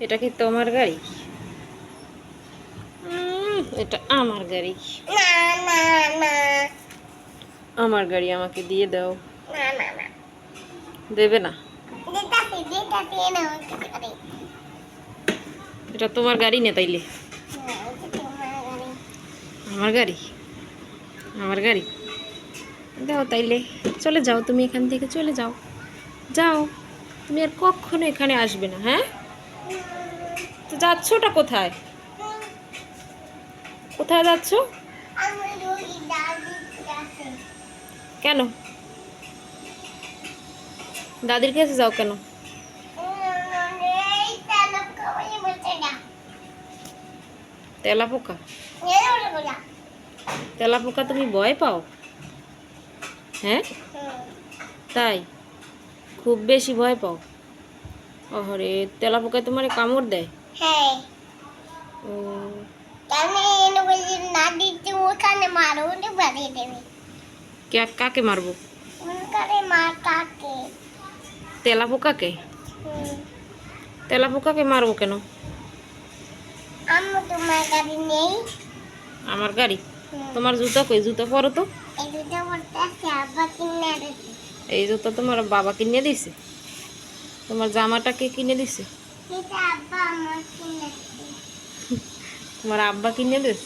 এটা কি তোমার গাড়ি? এটা আমার গাড়ি। আমার গাড়ি আমাকে দিয়ে দাও। দেবে না? এটা তোমার গাড়ি না তাইলে। আমার গাড়ি? আমার গাড়ি? দাও তাইলে। চলে যাও তুমি এখান থেকে, চলে যাও। যাও। তুমি আর কখনো এখানে আসবে না হ্যাঁ? তো যাচ্ছোটা কোথায়? কোথায় যাচ্ছ? কেন? দাদির কাছে যাও কেন? তেলা পোকা তেলা পোকা তুমি ভয় পাও? হ্যাঁ? তাই? খুব বেশি ভয় পাও? ওহরে তেলা পোকায় তোমার কামড় দেয়? হ্যাঁ। ও। না দিতে ওখানে মারো ওটা বাড়িয়ে দেবে। কাকে মারবো? তেলা পোকাকে। তেলা পোকাকে মারবো কেন? তোমার গাড়ি নেই। আমার গাড়ি? তোমার জুতো কই? জুতো পরো তো। এই বলতে আছে আব্বা কিনে এই জুতো তোমার বাবা কিনে দিছে তোমার জামাটা কে কিনে দিছে? তোমার আব্বা কিনে দিস?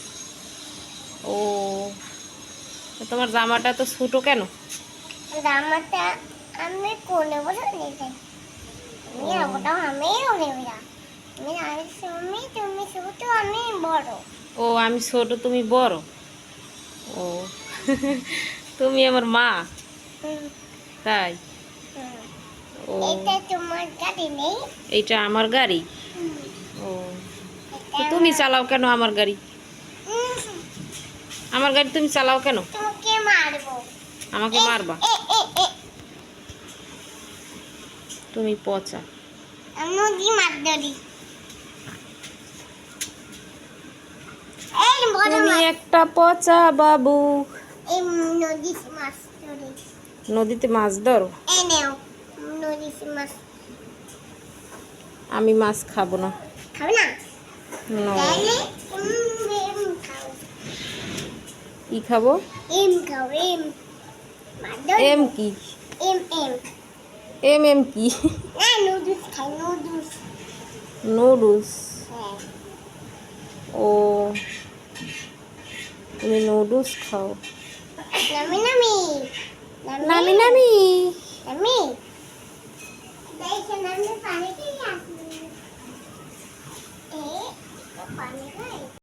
ও তোমার জামাটা তো ছোটো কেন? জামাটা আমি কোনে বসে নিতে আমি ওটা আমি নেব আমি আমি তুমি তুমি ছোট আমি বড়। ও আমি ছোট তুমি বড়? ও তুমি আমার মা? তাই? এটা তোমার গাড়ি নেই? এইটা আমার গাড়ি? ও। তো তুমি চালাও কেন আমার গাড়ি? আমার গাড়ি তুমি চালাও কেন? তোমাকে মারবো। আমাকে মারবা? তুমি পচা। আমি ধরি। তুমি একটা পচা বাবু। নদীতে মাছ ধরো। আমি মাছ খাব না। খাবে কি খাব? এম এম। এম কি? এম এম। এম এম কি? না নুডলস খাই নুডলস। নুডলস? হ্যাঁ। ও তুমি নুডলস খাও। নামি। নামি। নামি নামি। নামি। पानी